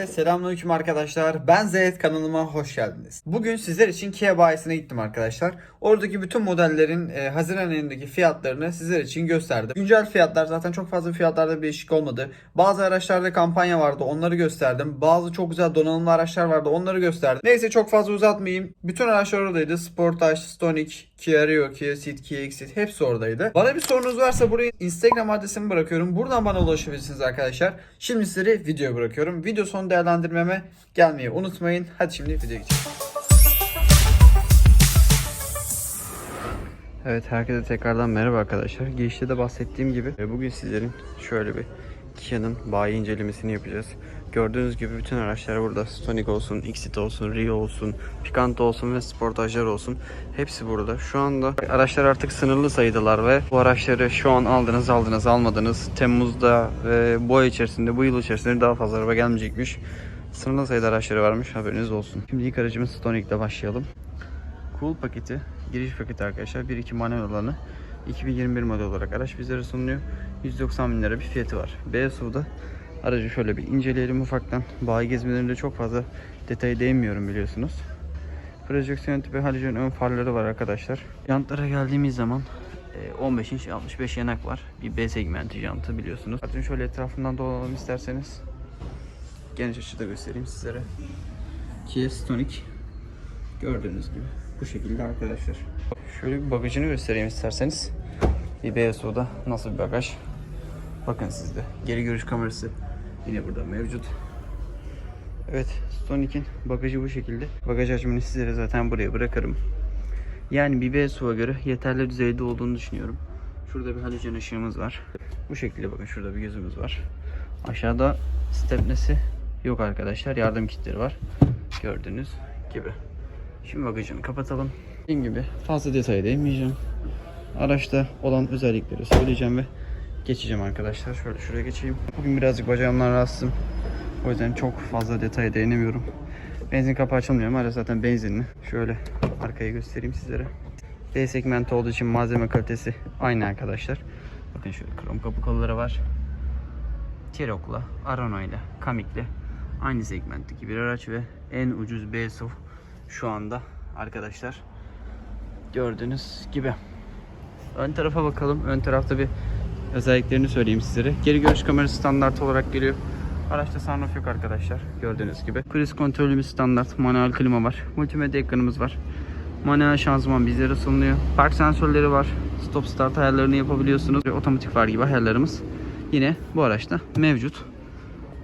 Herkese selamünaleyküm arkadaşlar. Ben Zeyt kanalıma hoş geldiniz. Bugün sizler için Kia bayisine gittim arkadaşlar. Oradaki bütün modellerin e, Haziran ayındaki fiyatlarını sizler için gösterdim. Güncel fiyatlar zaten çok fazla fiyatlarda bir değişik olmadı. Bazı araçlarda kampanya vardı onları gösterdim. Bazı çok güzel donanımlı araçlar vardı onları gösterdim. Neyse çok fazla uzatmayayım. Bütün araçlar oradaydı. Sportage, Stonic, Kia Rio, Kia Ceed, Kia Exit hepsi oradaydı. Bana bir sorunuz varsa buraya Instagram adresimi bırakıyorum. Buradan bana ulaşabilirsiniz arkadaşlar. Şimdi sizleri video bırakıyorum. Video sonu değerlendirmeme gelmeyi unutmayın. Hadi şimdi videoya geçelim. Evet herkese tekrardan merhaba arkadaşlar. Girişte de bahsettiğim gibi e, bugün sizlerin şöyle bir Kia'nın bayi incelemesini yapacağız. Gördüğünüz gibi bütün araçlar burada. Stonic olsun, Exit olsun, Rio olsun, Picanto olsun ve Sportage'lar olsun. Hepsi burada. Şu anda araçlar artık sınırlı sayıdalar ve bu araçları şu an aldınız aldınız almadınız. Temmuz'da ve bu ay içerisinde bu yıl içerisinde daha fazla araba gelmeyecekmiş. Sınırlı sayıda araçları varmış haberiniz olsun. Şimdi ilk aracımız Stonic başlayalım. Cool paketi, giriş paketi arkadaşlar. 1.2 manuel olanı 2021 model olarak araç bizlere sunuluyor. 190 bin lira bir fiyatı var. BSU'da aracı şöyle bir inceleyelim ufaktan. Bayi gezmelerinde çok fazla detaya değinmiyorum biliyorsunuz. Projeksiyon tipi halojen ön farları var arkadaşlar. Jantlara geldiğimiz zaman e, 15 inç 65 yanak var. Bir B segmenti jantı biliyorsunuz. Zaten şöyle etrafından dolanalım isterseniz. Geniş açıda göstereyim sizlere. Kia Stonic Gördüğünüz gibi bu şekilde arkadaşlar. Şöyle bir bagajını göstereyim isterseniz. Bir BSO'da nasıl bir bagaj. Bakın sizde. Geri görüş kamerası yine burada mevcut. Evet Stonic'in bagajı bu şekilde. Bagaj hacmini sizlere zaten buraya bırakırım. Yani bir BSO'ya göre yeterli düzeyde olduğunu düşünüyorum. Şurada bir halojen ışığımız var. Bu şekilde bakın şurada bir gözümüz var. Aşağıda stepnesi yok arkadaşlar. Yardım kitleri var. Gördüğünüz gibi. Şimdi bagajını kapatalım. Dediğim gibi fazla detaya değinmeyeceğim. Araçta olan özellikleri söyleyeceğim ve geçeceğim arkadaşlar. Şöyle şuraya geçeyim. Bugün birazcık bacağımdan rahatsızım. O yüzden çok fazla detaya değinemiyorum. Benzin kapağı açılmıyor ama zaten benzinli. Şöyle arkayı göstereyim sizlere. B segmenti olduğu için malzeme kalitesi aynı arkadaşlar. Bakın şöyle krom kapı kolları var. Tirok'la, Arano ile, Kamik'le aynı segmentteki bir araç ve en ucuz B SUV şu anda arkadaşlar. Gördüğünüz gibi. Ön tarafa bakalım. Ön tarafta bir özelliklerini söyleyeyim sizlere. Geri görüş kamerası standart olarak geliyor. Araçta sunroof yok arkadaşlar. Gördüğünüz gibi. Cruise kontrolümüz standart. Manuel klima var. Multimedya ekranımız var. Manuel şanzıman bizlere sunuluyor. Park sensörleri var. Stop start ayarlarını yapabiliyorsunuz. Ve otomatik far gibi ayarlarımız yine bu araçta mevcut.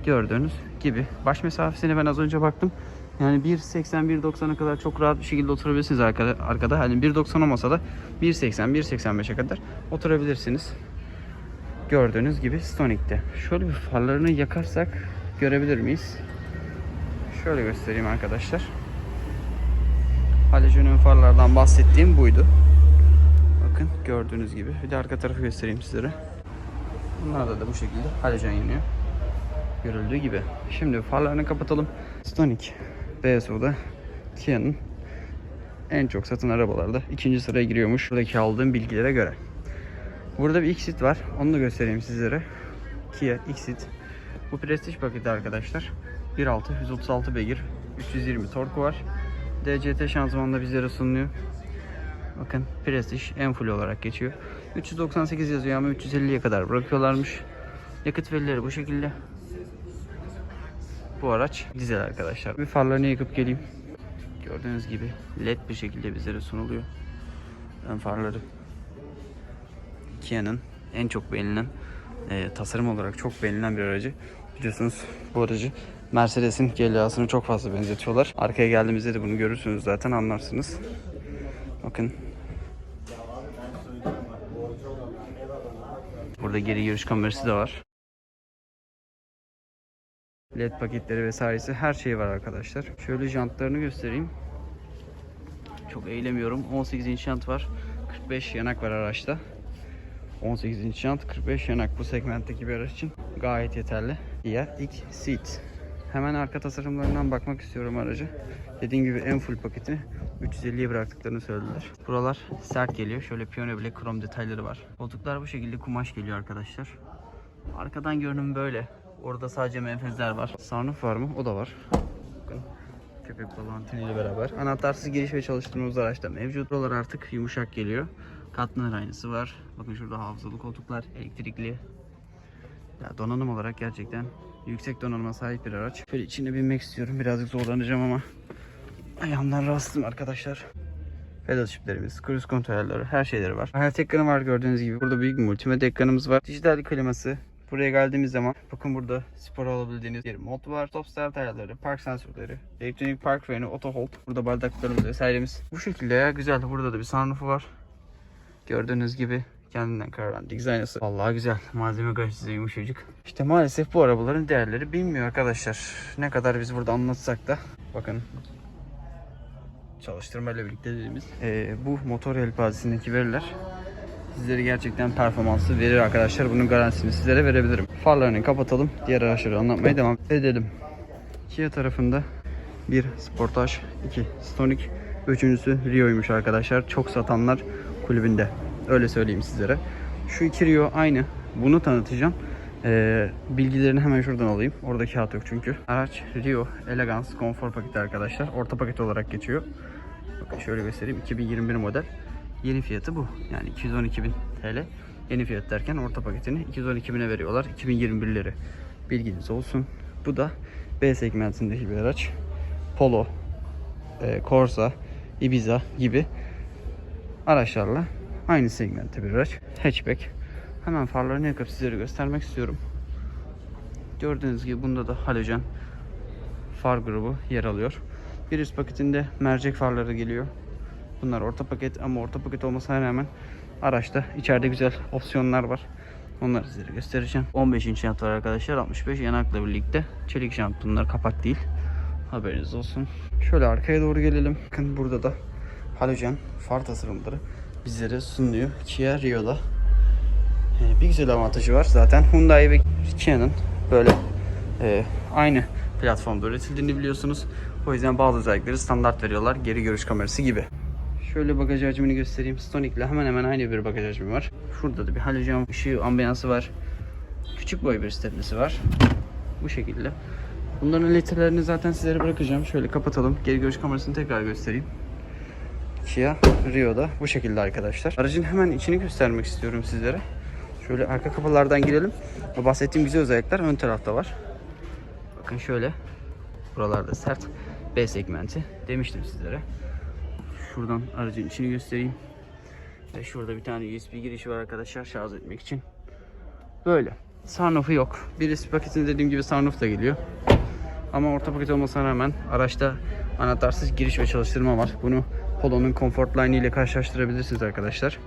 Gördüğünüz gibi. Baş mesafesine ben az önce baktım. Yani 1.80-1.90'a kadar çok rahat bir şekilde oturabilirsiniz arkada. arkada. Hani 1.90 olmasa da 1.80-1.85'e kadar oturabilirsiniz. Gördüğünüz gibi Stonic'te. Şöyle bir farlarını yakarsak görebilir miyiz? Şöyle göstereyim arkadaşlar. Halojen ön farlardan bahsettiğim buydu. Bakın gördüğünüz gibi. Bir de arka tarafı göstereyim sizlere. Bunlarda da bu şekilde halojen yanıyor. Görüldüğü gibi. Şimdi farlarını kapatalım. Stonic BSO'da Kia'nın en çok satın arabalarda ikinci sıraya giriyormuş. Buradaki aldığım bilgilere göre. Burada bir Xit var. Onu da göstereyim sizlere. Kia Xit. Bu prestij paketi arkadaşlar. 1.6 136 beygir 320 torku var. DCT şanzımanla bizlere sunuluyor. Bakın prestij en full olarak geçiyor. 398 yazıyor ama 350'ye kadar bırakıyorlarmış. Yakıt verileri bu şekilde. Bu araç dizel arkadaşlar. Bir farlarını yakıp geleyim. Gördüğünüz gibi led bir şekilde bizlere sunuluyor. Ön farları. Kia'nın en çok beğenilen e, tasarım olarak çok beğenilen bir aracı. Biliyorsunuz bu aracı Mercedes'in GLA'sını çok fazla benzetiyorlar. Arkaya geldiğimizde de bunu görürsünüz zaten anlarsınız. Bakın. Burada geri görüş kamerası da var. LED paketleri vesairesi her şey var arkadaşlar. Şöyle jantlarını göstereyim. Çok eğlemiyorum. 18 inç jant var. 45 yanak var araçta. 18 inç jant, 45 yanak bu segmentteki bir araç için gayet yeterli. Kia X-Seat. Hemen arka tasarımlarından bakmak istiyorum aracı. Dediğim gibi en full paketini 350'ye bıraktıklarını söylediler. Buralar sert geliyor. Şöyle piyano bile krom detayları var. Koltuklar bu şekilde kumaş geliyor arkadaşlar. Arkadan görünüm böyle. Orada sadece menfezler var. Sunroof var mı? O da var. Bakın. Köpek balığı anteniyle beraber. Anahtarsız giriş ve çalıştırmamız araçta mevcut. Buralar artık yumuşak geliyor. Katlanır aynısı var. Bakın şurada hafızalı koltuklar, elektrikli. Ya donanım olarak gerçekten yüksek donanıma sahip bir araç. Şöyle içine binmek istiyorum. Birazcık zorlanacağım ama ayağımdan rahatsızım arkadaşlar. Pedal shiftlerimiz, cruise kontrolleri, her şeyleri var. Hayat ekranı var gördüğünüz gibi. Burada büyük bir multimedya ekranımız var. Dijital kliması. Buraya geldiğimiz zaman bakın burada spor alabildiğiniz bir mod var. Stop start ayarları, park sensörleri, elektronik park freni, auto hold. Burada bardaklarımız vesairemiz. Bu şekilde ya güzel. Burada da bir sunroofu var. Gördüğünüz gibi kendinden kararan dizaynası. Vallahi güzel. Malzeme kalitesi yumuşacık. İşte maalesef bu arabaların değerleri bilmiyor arkadaşlar. Ne kadar biz burada anlatsak da. Bakın çalıştırma ile birlikte dediğimiz eee, bu motor yelpazesindeki veriler sizlere gerçekten performanslı verir arkadaşlar. Bunun garantisini sizlere verebilirim. Farlarını kapatalım. Diğer araçları anlatmaya devam edelim. Kia tarafında bir Sportage, iki Stonic, üçüncüsü Rio'ymuş arkadaşlar. Çok satanlar kulübünde. Öyle söyleyeyim sizlere. Şu iki Rio aynı. Bunu tanıtacağım. Ee, bilgilerini hemen şuradan alayım. Orada kağıt yok çünkü. Araç Rio Elegance konfor paketi arkadaşlar. Orta paket olarak geçiyor. Bakın şöyle göstereyim. 2021 model. Yeni fiyatı bu. Yani 212.000 TL. Yeni fiyat derken orta paketini 212.000'e veriyorlar. 2021'leri. Bilginiz olsun. Bu da B segmentindeki bir araç. Polo, e, Corsa, Ibiza gibi araçlarla aynı segmentte bir araç. Hatchback. Hemen farlarını yakıp sizlere göstermek istiyorum. Gördüğünüz gibi bunda da halojen far grubu yer alıyor. Bir üst paketinde mercek farları geliyor. Bunlar orta paket ama orta paket olmasına rağmen araçta içeride güzel opsiyonlar var. Onları size göstereceğim. 15 inç jant var arkadaşlar. 65 yanakla birlikte. Çelik jant bunlar kapak değil. Haberiniz olsun. Şöyle arkaya doğru gelelim. Bakın burada da halojen far tasarımları bizlere sunuluyor. Kia Rio'da. Ee, bir güzel avantajı var. Zaten Hyundai ve Kia'nın böyle e, aynı platformda üretildiğini biliyorsunuz. O yüzden bazı özellikleri standart veriyorlar. Geri görüş kamerası gibi. Şöyle bagaj hacmini göstereyim. Stonic ile hemen hemen aynı bir bagaj hacmi var. Şurada da bir halojen ışığı ambiyansı var. Küçük boy bir stepnesi var. Bu şekilde. Bunların litrelerini zaten sizlere bırakacağım. Şöyle kapatalım. Geri görüş kamerasını tekrar göstereyim. Kia Rio'da bu şekilde arkadaşlar. Aracın hemen içini göstermek istiyorum sizlere. Şöyle arka kapılardan girelim. Bahsettiğim güzel özellikler ön tarafta var. Bakın şöyle. Buralarda sert B segmenti demiştim sizlere. Şuradan aracın içini göstereyim. Ve şurada bir tane USB girişi var arkadaşlar şarj etmek için. Böyle. Sunroof'u yok. Birisi paketinde dediğim gibi sunroof da geliyor. Ama orta paket olmasına rağmen araçta anahtarsız giriş ve çalıştırma var. Bunu Polo'nun Comfort Line ile karşılaştırabilirsiniz arkadaşlar.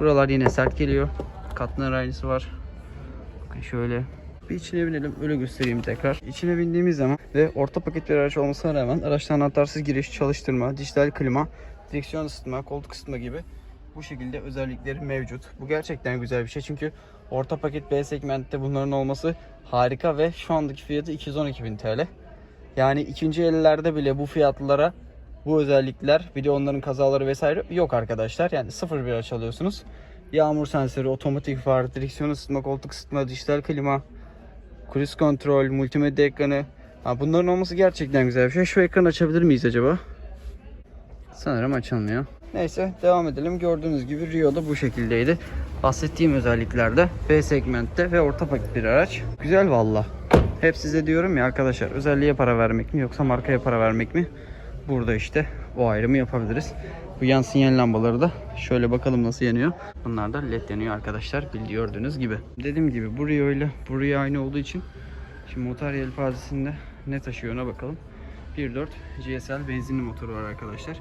Buralar yine sert geliyor. Katlanır aynısı var. Bakın şöyle. Bir içine binelim öyle göstereyim tekrar. İçine bindiğimiz zaman ve orta paket bir araç olmasına rağmen araçta anahtarsız giriş, çalıştırma, dijital klima, direksiyon ısıtma, koltuk ısıtma gibi bu şekilde özellikleri mevcut. Bu gerçekten güzel bir şey çünkü orta paket B segmentte bunların olması harika ve şu andaki fiyatı 212.000 TL. Yani ikinci ellerde bile bu fiyatlara bu özellikler bir de onların kazaları vesaire yok arkadaşlar. Yani sıfır bir araç alıyorsunuz. Yağmur sensörü, otomatik far, direksiyon ısıtma, koltuk ısıtma, dijital klima, cruise kontrol, multimedya ekranı. Ha, bunların olması gerçekten güzel bir şey. Şu ekranı açabilir miyiz acaba? Sanırım açılmıyor. Neyse devam edelim. Gördüğünüz gibi Rio'da bu şekildeydi. Bahsettiğim özelliklerde B segmentte ve orta paket bir araç. Güzel valla. Hep size diyorum ya arkadaşlar özelliğe para vermek mi yoksa markaya para vermek mi? Burada işte o ayrımı yapabiliriz. Bu yan sinyal lambaları da şöyle bakalım nasıl yanıyor. Bunlar da led yanıyor arkadaşlar gördüğünüz gibi. Dediğim gibi bu Rio ile bu Rio aynı olduğu için şimdi motor yelpazesinde ne taşıyor ona bakalım. 1.4 GSL benzinli motoru var arkadaşlar.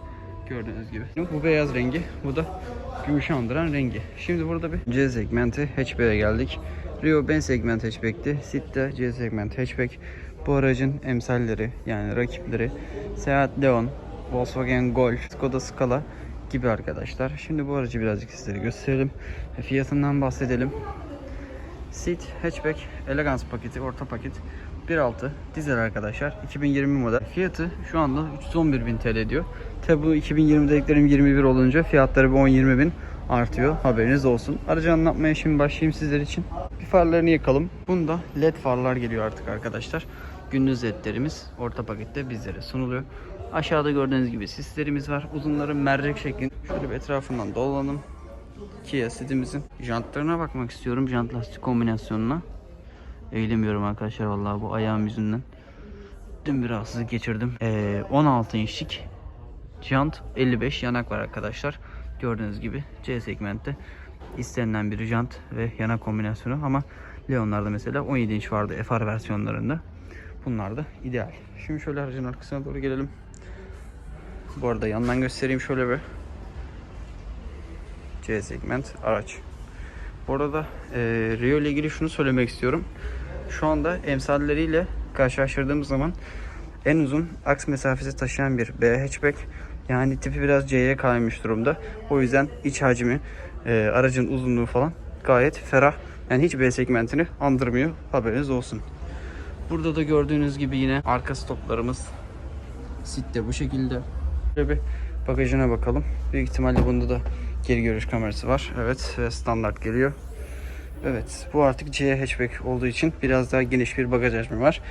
Gördüğünüz gibi. Bu beyaz rengi, bu da gümüşü andıran rengi. Şimdi burada bir C segmenti hatchback'e geldik. Rio Ben segment hatchback'ti. Sitta C segment hatchback. Bu aracın emsalleri yani rakipleri Seat Leon, Volkswagen Golf, Skoda Scala gibi arkadaşlar. Şimdi bu aracı birazcık sizlere gösterelim. Fiyatından bahsedelim. Seat Hatchback Elegance paketi, orta paket 1.6 dizel arkadaşlar. 2020 model. Fiyatı şu anda 311.000 TL diyor. Tabi bu 2020 dediklerim 21 olunca fiyatları bir 10-20 bin. artıyor. Haberiniz olsun. Aracı anlatmaya şimdi başlayayım sizler için. Bir farlarını yakalım. Bunda led farlar geliyor artık arkadaşlar. Gündüz ledlerimiz orta pakette bizlere sunuluyor. Aşağıda gördüğünüz gibi sislerimiz var. Uzunları mercek şeklinde. Şöyle bir etrafından dolanalım. Kia Cety'mizin jantlarına bakmak istiyorum. Jant lastik kombinasyonuna. Eğilemiyorum arkadaşlar vallahi bu ayağım yüzünden. Dün bir rahatsızlık geçirdim. Ee, 16 inçlik jant 55 yanak var arkadaşlar. Gördüğünüz gibi C segmentte istenilen bir jant ve yanak kombinasyonu ama Leon'larda mesela 17 inç vardı FR versiyonlarında. Bunlar da ideal. Şimdi şöyle aracın arkasına doğru gelelim. Bu arada yandan göstereyim şöyle bir. C segment araç. Bu arada e, Rio ile ilgili şunu söylemek istiyorum. Şu anda emsalleriyle karşılaştırdığımız zaman en uzun aks mesafesi taşıyan bir B hatchback. Yani tipi biraz C'ye kaymış durumda. O yüzden iç hacmi, e, aracın uzunluğu falan gayet ferah. Yani hiç B segmentini andırmıyor. Haberiniz olsun. Burada da gördüğünüz gibi yine arka stoplarımız sitte bu şekilde. Şöyle bir bagajına bakalım. Büyük ihtimalle bunda da geri görüş kamerası var. Evet ve standart geliyor. Evet bu artık C hatchback olduğu için biraz daha geniş bir bagaj hacmi var.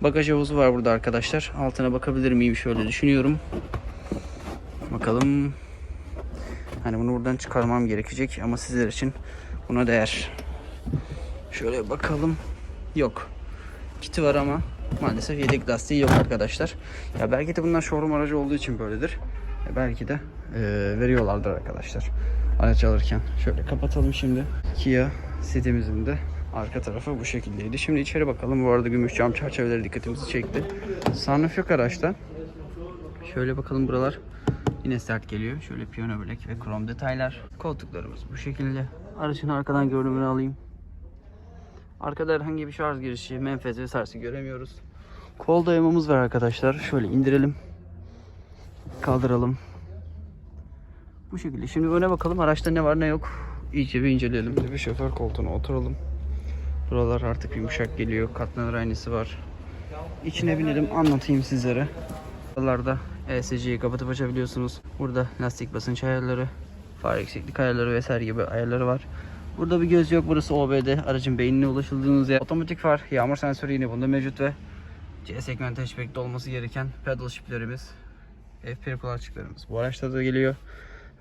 Bagaj havuzu var burada arkadaşlar. Altına bakabilir miyim şöyle düşünüyorum. Bakalım. Hani bunu buradan çıkarmam gerekecek ama sizler için buna değer. Şöyle bakalım. Yok. Kiti var ama maalesef yedek lastiği yok arkadaşlar. Ya belki de bunlar showroom aracı olduğu için böyledir. E, belki de e, veriyorlardır arkadaşlar. Araç alırken. Şöyle kapatalım şimdi. Kia setimizin de arka tarafı bu şekildeydi. Şimdi içeri bakalım. Bu arada gümüş cam çerçeveleri dikkatimizi çekti. Sunroof yok araçta. Şöyle bakalım buralar yine sert geliyor. Şöyle piyano bilek ve krom detaylar. Koltuklarımız bu şekilde. Aracın arkadan görünümünü alayım. Arkada herhangi bir şarj girişi, menfez vesairesi göremiyoruz. Kol dayamamız var arkadaşlar. Şöyle indirelim. Kaldıralım. Bu şekilde. Şimdi öne bakalım. Araçta ne var ne yok. İyice bir inceleyelim. Bir şoför koltuğuna oturalım. Buralar artık yumuşak geliyor. Katlanır aynısı var. İçine binelim. Anlatayım sizlere. Buralarda ESC'yi kapatıp açabiliyorsunuz. Burada lastik basınç ayarları, far yükseklik ayarları vesaire gibi ayarları var. Burada bir göz yok. Burası OBD. Aracın beynine ulaşıldığınız yer. Otomatik far, yağmur sensörü yine bunda mevcut ve C segment hatchback'te olması gereken pedal shiftlerimiz, F1 kulakçıklarımız bu araçta da geliyor.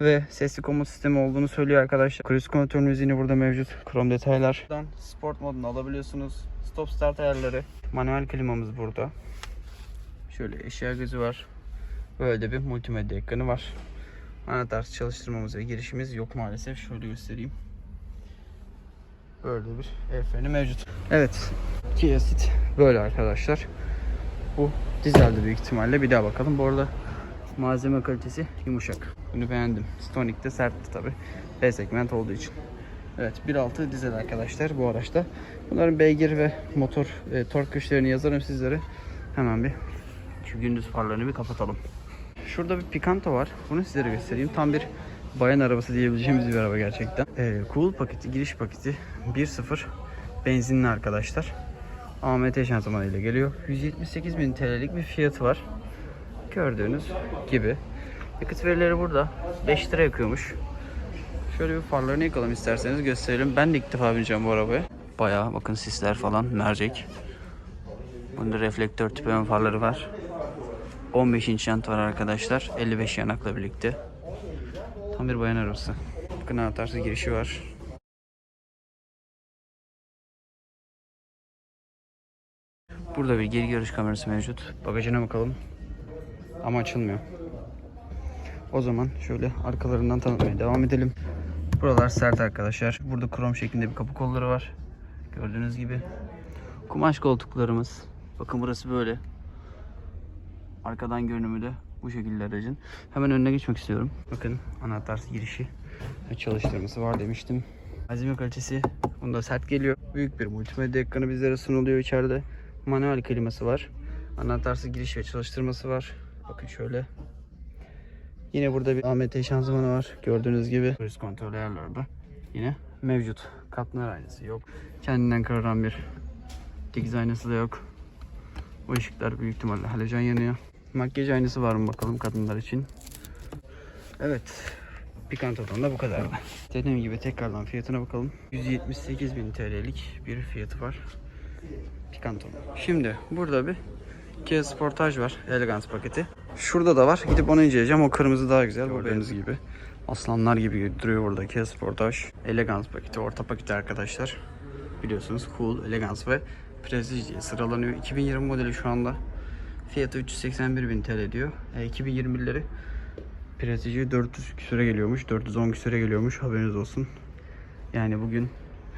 Ve sesli komut sistemi olduğunu söylüyor arkadaşlar. Cruise kontrolümüz yine burada mevcut. Krom detaylar. Buradan sport modunu alabiliyorsunuz. Stop start ayarları. Manuel klimamız burada. Şöyle eşya gözü var. Böyle bir multimedya ekranı var. Anahtar çalıştırmamız ve girişimiz yok maalesef. Şöyle göstereyim. Böyle bir el freni mevcut. Evet. Kia Ceed böyle arkadaşlar. Bu dizelde büyük ihtimalle. Bir daha bakalım. Bu arada malzeme kalitesi yumuşak. Bunu beğendim. Stonic de sertti tabi. B segment olduğu için. Evet 1.6 dizel arkadaşlar bu araçta. Bunların beygir ve motor e, tork güçlerini yazarım sizlere. Hemen bir şu gündüz farlarını bir kapatalım. Şurada bir Picanto var. Bunu sizlere göstereyim. Tam bir bayan arabası diyebileceğimiz bir araba gerçekten. Ee, cool paketi, giriş paketi 1.0 benzinli arkadaşlar. AMT şanzımanıyla geliyor. 178.000 TL'lik bir fiyatı var. Gördüğünüz gibi. Yakıt verileri burada. 5 lira yakıyormuş. Şöyle bir farlarını yakalım isterseniz gösterelim. Ben de ilk defa bineceğim bu arabaya. Bayağı bakın sisler falan mercek. Bunda reflektör tipi ön farları var. 15 inç jant var arkadaşlar. 55 yanakla birlikte. Tam bir bayan arabası. Bakın anahtarsız girişi var. Burada bir geri görüş kamerası mevcut. Bagajına bakalım. Ama açılmıyor. O zaman şöyle arkalarından tanıtmaya devam edelim. Buralar sert arkadaşlar. Burada krom şeklinde bir kapı kolları var. Gördüğünüz gibi. Kumaş koltuklarımız. Bakın burası böyle. Arkadan görünümü de bu şekilde aracın. Hemen önüne geçmek istiyorum. Bakın anahtar girişi ve çalıştırması var demiştim. Malzeme kalitesi bunda sert geliyor. Büyük bir multimedya ekranı bizlere sunuluyor içeride. Manuel kliması var. Anahtarsız giriş ve çalıştırması var. Bakın şöyle. Yine burada bir AMT şanzımanı var. Gördüğünüz gibi. Cruise kontrol ayarları da yine mevcut. Katmer aynası yok. Kendinden kararan bir dikiz aynası da yok. Bu ışıklar büyük ihtimalle halojen yanıyor. Makyaj aynası var mı bakalım kadınlar için. Evet. Picanto'dan da bu kadar. Dediğim gibi tekrardan fiyatına bakalım. 178.000 TL'lik bir fiyatı var. Picanto'nun. Şimdi burada bir Kia Sportage var. Elegance paketi. Şurada da var. Gidip onu inceleyeceğim. O kırmızı daha güzel. Gördüğünüz gibi. Aslanlar gibi duruyor burada Kia Sportage. Elegance paketi. Orta paketi arkadaşlar. Biliyorsunuz Cool, Elegance ve Prestige diye sıralanıyor. 2020 modeli şu anda. Fiyatı 381.000 TL diyor. E, 2021'leri Prestige 400 küsüre geliyormuş. 410 küsüre geliyormuş. Haberiniz olsun. Yani bugün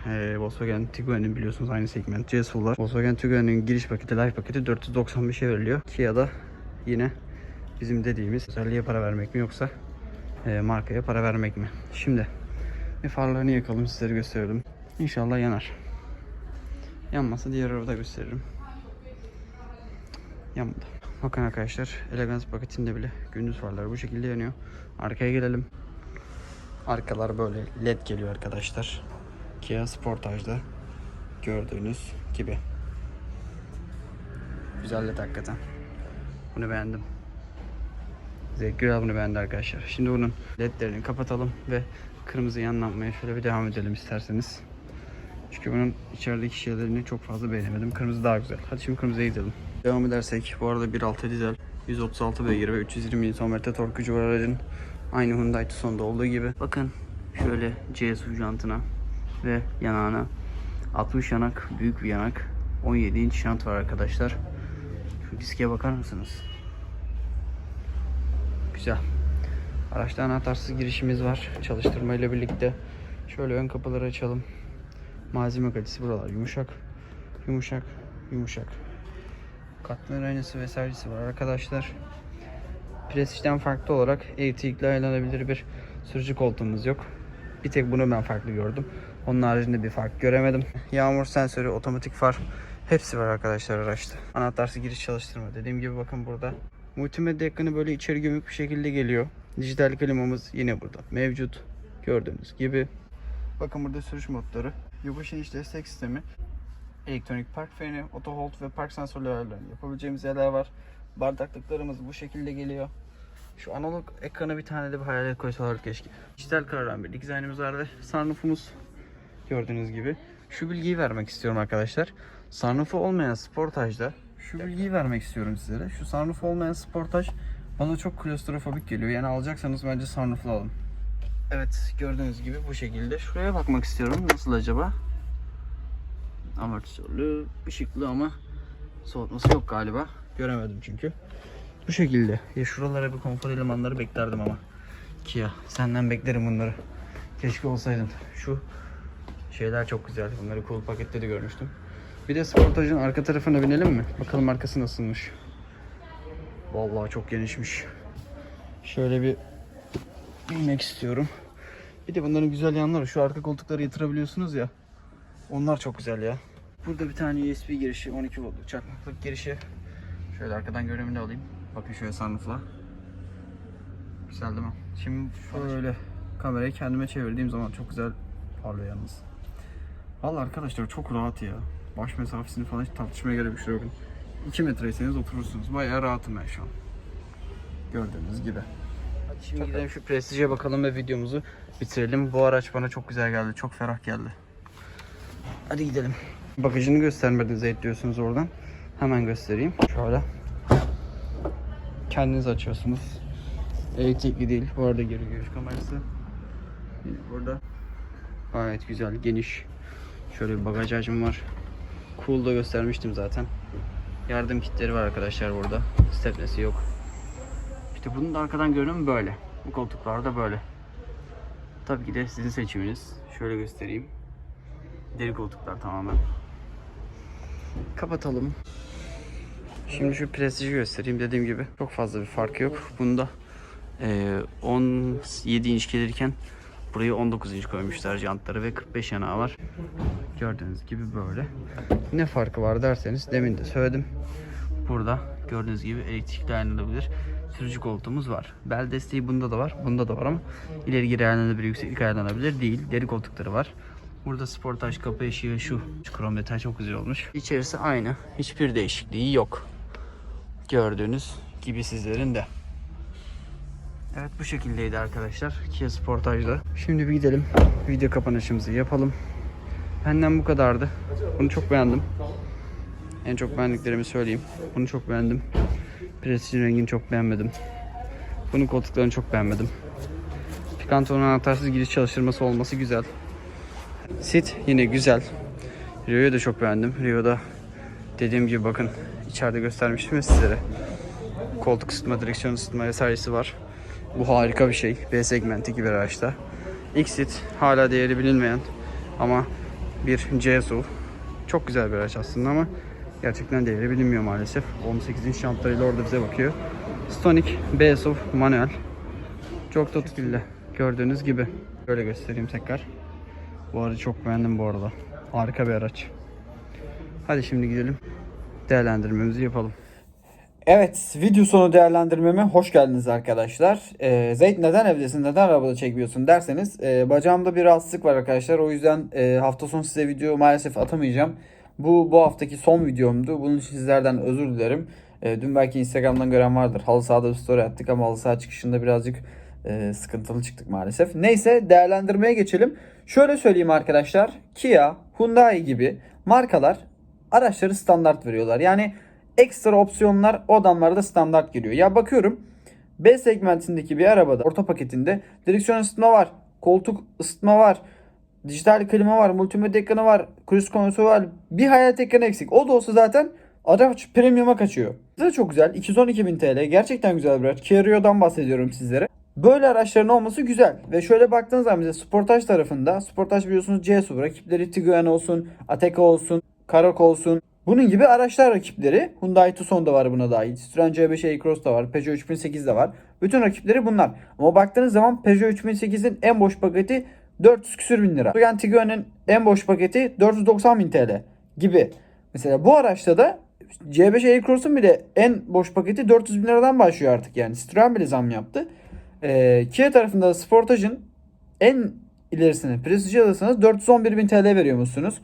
e, Volkswagen Tiguan'ın biliyorsunuz aynı segment GSU'lar. Volkswagen Tiguan'ın giriş paketi, life paketi 495'e veriliyor. Kia'da yine bizim dediğimiz özelliğe para vermek mi yoksa e, markaya para vermek mi? Şimdi bir farlarını yakalım sizlere gösterdim. İnşallah yanar. Yanmasa diğer arabada gösteririm. Yanmadı. Bakın arkadaşlar Elegance paketinde bile gündüz farları bu şekilde yanıyor. Arkaya gelelim. Arkalar böyle led geliyor arkadaşlar. Kia Sportage'da gördüğünüz gibi. Güzel led hakikaten. Bunu beğendim. Zevkli bunu beğendi arkadaşlar. Şimdi bunun ledlerini kapatalım ve kırmızı yanlanmaya şöyle bir devam edelim isterseniz. Çünkü bunun içerideki şeylerini çok fazla beğenemedim. Kırmızı daha güzel. Hadi şimdi kırmızıya gidelim. Devam edersek bu arada 1.6 dizel 136 beygir ve 320 Nm tork gücü var aracın. Aynı Hyundai Tucson'da olduğu gibi. Bakın şöyle CSU jantına ve yanağına 60 yanak, büyük bir yanak. 17 inç jant var arkadaşlar. Şu diske bakar mısınız? Güzel. Araçta anahtarsız girişimiz var. Çalıştırma ile birlikte. Şöyle ön kapıları açalım. Malzeme kalitesi buralar yumuşak. Yumuşak, yumuşak. Katmer aynası vesairesi var arkadaşlar. Prestige'den farklı olarak elektrikli ayarlanabilir bir sürücü koltuğumuz yok. Bir tek bunu ben farklı gördüm. Onun haricinde bir fark göremedim. Yağmur sensörü, otomatik far hepsi var arkadaşlar araçta. Anahtarsız giriş çalıştırma. Dediğim gibi bakın burada. Multimedya ekranı böyle içeri gömük bir şekilde geliyor. Dijital klimamız yine burada mevcut. Gördüğünüz gibi. Bakın burada sürüş modları. Yokuş iniş destek sistemi. Elektronik park freni, auto hold ve park ayarlarını yapabileceğimiz yerler var. Bardaklıklarımız bu şekilde geliyor. Şu analog ekranı bir tane de bir hayalet koysalar keşke. Dijital kararlan bir dizaynımız var ve sunroofumuz gördüğünüz gibi. Şu bilgiyi vermek istiyorum arkadaşlar. Sunroofu olmayan Sportage'da şu bilgiyi vermek istiyorum sizlere. Şu sunroof olmayan Sportage bana çok klostrofobik geliyor. Yani alacaksanız bence sunrooflu alın. Evet gördüğünüz gibi bu şekilde. Şuraya bakmak istiyorum. Nasıl acaba? Amortisörlü, ışıklı ama soğutması yok galiba. Göremedim çünkü. Bu şekilde. Ya şuralara bir konfor elemanları beklerdim ama. Kia senden beklerim bunları. Keşke olsaydın. Şu şeyler çok güzel. Bunları cool pakette de görmüştüm. Bir de Sportage'ın arka tarafına binelim mi? Bakalım arkası nasılmış. Vallahi çok genişmiş. Şöyle bir binmek istiyorum. Bir de bunların güzel yanları şu arka koltukları yatırabiliyorsunuz ya. Onlar çok güzel ya. Burada bir tane USB girişi 12 voltluk çakmaklık girişi. Şöyle arkadan görünümünü alayım. Bakın şöyle sunroofla. Güzel değil mi? Şimdi şöyle kamerayı kendime çevirdiğim zaman çok güzel parlıyor yalnız. Vallahi arkadaşlar çok rahat ya. Baş mesafesini falan hiç tartışmaya gerek bir şey yok. 2 metreyseniz oturursunuz. Bayağı rahatım ben şu an. Gördüğünüz gibi. Hadi şimdi gidelim şu Prestige'e bakalım ve videomuzu bitirelim. Bu araç bana çok güzel geldi. Çok ferah geldi. Hadi gidelim. Bagajını göstermediniz diyorsunuz oradan. Hemen göstereyim. Şöyle. Kendiniz açıyorsunuz. Elektrikli değil. Bu arada geri görüş kamerası. Burada. Gayet güzel, geniş. Şöyle bir bagaj hacim var. Cool da göstermiştim zaten. Yardım kitleri var arkadaşlar burada. Stepnesi yok. İşte bunun da arkadan görünümü böyle. Bu koltuklar da böyle. Tabii ki de sizin seçiminiz. Şöyle göstereyim. Deri koltuklar tamamen. Kapatalım. Şimdi şu prestiji göstereyim. Dediğim gibi çok fazla bir farkı yok. Bunda eee, 17 inç gelirken burayı 19 inç koymuşlar jantları ve 45 yanağı var. Gördüğünüz gibi böyle. Ne farkı var derseniz demin de söyledim. Burada gördüğünüz gibi elektrikli ayarlanabilir sürücü koltuğumuz var. Bel desteği bunda da var. Bunda da var ama ileri geri ayarlanabilir, yükseklik ayarlanabilir değil. Deri koltukları var. Burada sportaj kapı eşiği şu. Şu krom detay çok güzel olmuş. İçerisi aynı. Hiçbir değişikliği yok. Gördüğünüz gibi sizlerin de. Evet bu şekildeydi arkadaşlar Kia Sportage'da. Şimdi bir gidelim. Video kapanışımızı yapalım. Benden bu kadardı. Bunu çok beğendim. En çok beğendiklerimi söyleyeyim. Bunu çok beğendim. Prestijin rengini çok beğenmedim. Bunun koltuklarını çok beğenmedim. Picanto'nun anahtarsız giriş çalıştırması olması güzel. Sit yine güzel. Rio'yu da çok beğendim. Rio'da dediğim gibi bakın içeride göstermiştim ya sizlere. Koltuk ısıtma, direksiyon ısıtma vesairesi var. Bu harika bir şey. B segmenti gibi araçta. Xit hala değeri bilinmeyen ama bir C SUV. Çok güzel bir araç aslında ama gerçekten değeri bilinmiyor maalesef. 18 inç jantlarıyla orada bize bakıyor. Stonic B SUV manuel. Çok da tutkulu. Gördüğünüz gibi. Böyle göstereyim tekrar. Bu aracı çok beğendim bu arada. Harika bir araç. Hadi şimdi gidelim. Değerlendirmemizi yapalım. Evet, video sonu değerlendirmeme hoş geldiniz arkadaşlar. Ee, Zeyt neden evdesin, neden arabada çekmiyorsun derseniz e, bacağımda bir rahatsızlık var arkadaşlar. O yüzden e, hafta sonu size video maalesef atamayacağım. Bu bu haftaki son videomdu. Bunun için sizlerden özür dilerim. E, dün belki Instagram'dan gören vardır. Halı sahada bir story attık ama halı saha çıkışında birazcık e, sıkıntılı çıktık maalesef. Neyse değerlendirmeye geçelim. Şöyle söyleyeyim arkadaşlar. Kia, Hyundai gibi markalar araçları standart veriyorlar. Yani ekstra opsiyonlar o adamlarda standart geliyor. Ya bakıyorum B segmentindeki bir arabada orta paketinde direksiyon ısıtma var, koltuk ısıtma var, dijital klima var, multimedya ekranı var, cruise konsolu var. Bir hayat ekranı eksik. O da olsa zaten araç premium'a kaçıyor. Bu da çok güzel. 212.000 TL. Gerçekten güzel bir araç. Kia Rio'dan bahsediyorum sizlere. Böyle araçların olması güzel. Ve şöyle baktığınız zaman bize Sportage tarafında, Sportage biliyorsunuz C SUV rakipleri Tiguan olsun, Ateca olsun, Karak olsun. Bunun gibi araçlar rakipleri. Hyundai Tucson da var buna dahil. Citroen C5 E-Cross da var. Peugeot 3008 de var. Bütün rakipleri bunlar. Ama baktığınız zaman Peugeot 3008'in en boş paketi 400 küsür bin lira. Yani Tiguan'ın en boş paketi 490 bin TL gibi. Mesela bu araçta da C5 E-Cross'un bile en boş paketi 400 bin liradan başlıyor artık yani. Citroen bile zam yaptı. Ee, Kia tarafında da Sportage'ın en ilerisini Prestige alırsanız 411 bin TL veriyormuşsunuz.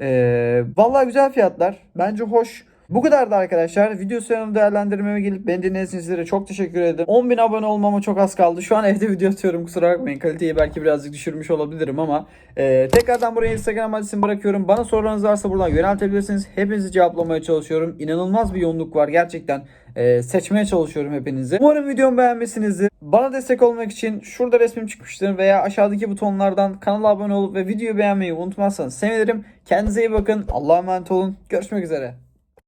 Ee, vallahi güzel fiyatlar. Bence hoş. Bu kadardı arkadaşlar. Video sonunu değerlendirmeme gelip beni dinlediğiniz sizlere çok teşekkür ederim. 10.000 abone olmama çok az kaldı. Şu an evde video atıyorum kusura bakmayın. Kaliteyi belki birazcık düşürmüş olabilirim ama e, tekrardan buraya Instagram adresimi bırakıyorum. Bana sorularınız varsa buradan yöneltebilirsiniz. Hepinizi cevaplamaya çalışıyorum. İnanılmaz bir yoğunluk var gerçekten. E, seçmeye çalışıyorum hepinizi. Umarım videomu beğenmişsinizdir. Bana destek olmak için şurada resmim çıkmıştır veya aşağıdaki butonlardan kanala abone olup ve videoyu beğenmeyi unutmazsanız sevinirim. Kendinize iyi bakın. Allah'a emanet olun. Görüşmek üzere.